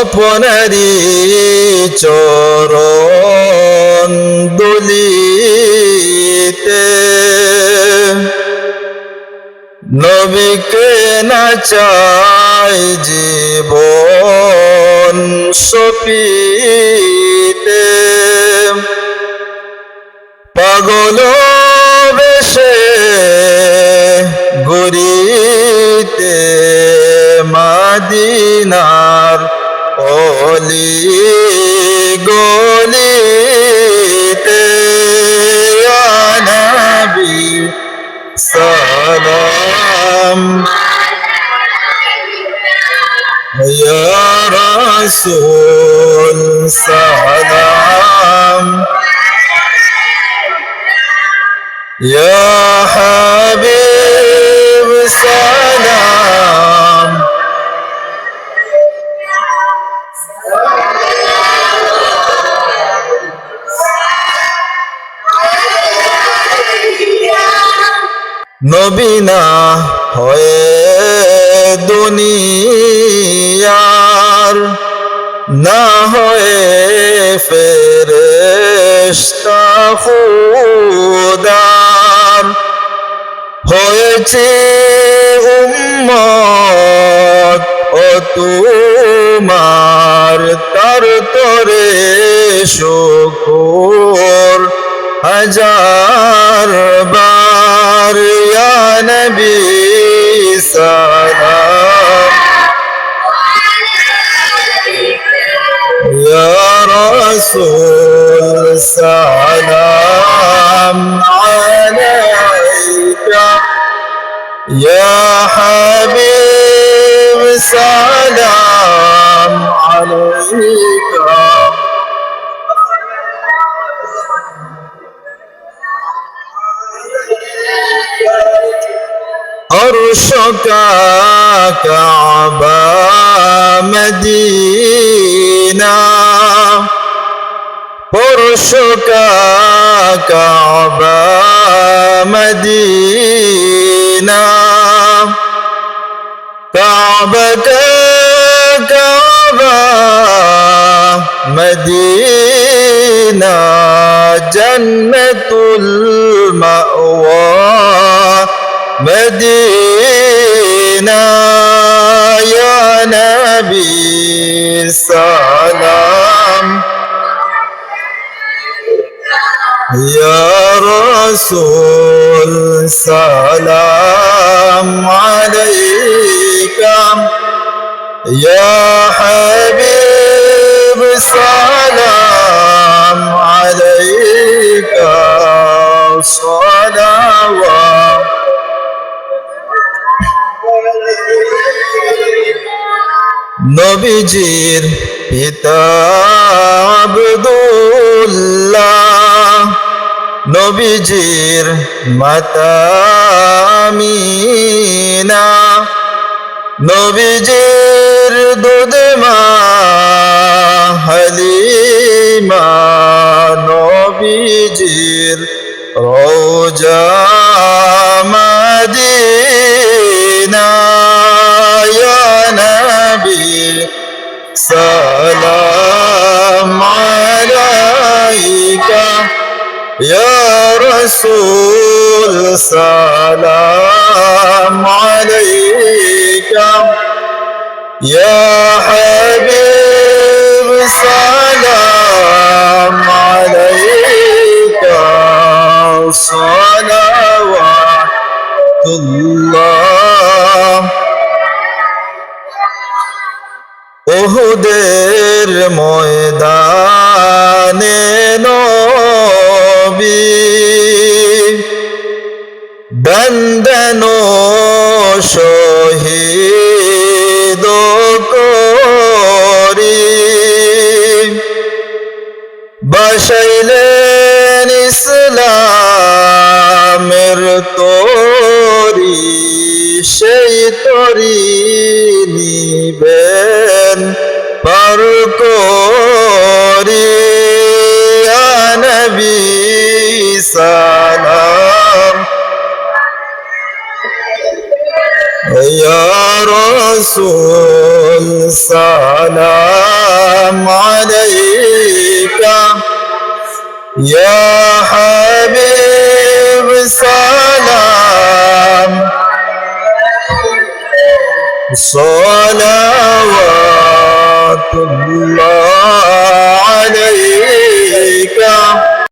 আপনারি চরণ দুলিতে। নবীকে না চাই জীবন সপিতে। পাগল অলি গলিতে নবী সালাম يا رسول سلام يا حبيب سلام নবীনা হয়ে দুনিয়ার না হয়ে ফেরেশতা খুদার হয়েছে উম্মত ও তোমার তার তরে শুকুর হাজার বার। তোমার নবী সালাম রসুল সালাম আলাইকা ইয়া হাবিব সালাম আলাইকা عرشك كعبة مدينة عرشك كعبة مدينة كعبك كعبة مدينة جنة المأوى মদিনা ইয়া নবী সালাম। ইয়া রাসূল সালাম আলাইকা। ইয়া নবীজির পিতা আব্দুল্লাহ নবীজির মাতা মিনা নবীজির দুধ মা يا رسول سلام عليك يا حبيب سلام عليك صلوات الله ওহুদের ময়দানে দন্দন শহীদ করি। বসাইলেন ইসলামের তরি সেই তরি নিবেন পার করি। নবী সালাম رسول سلام عليك يا حبيب سلام صلوات الله عليك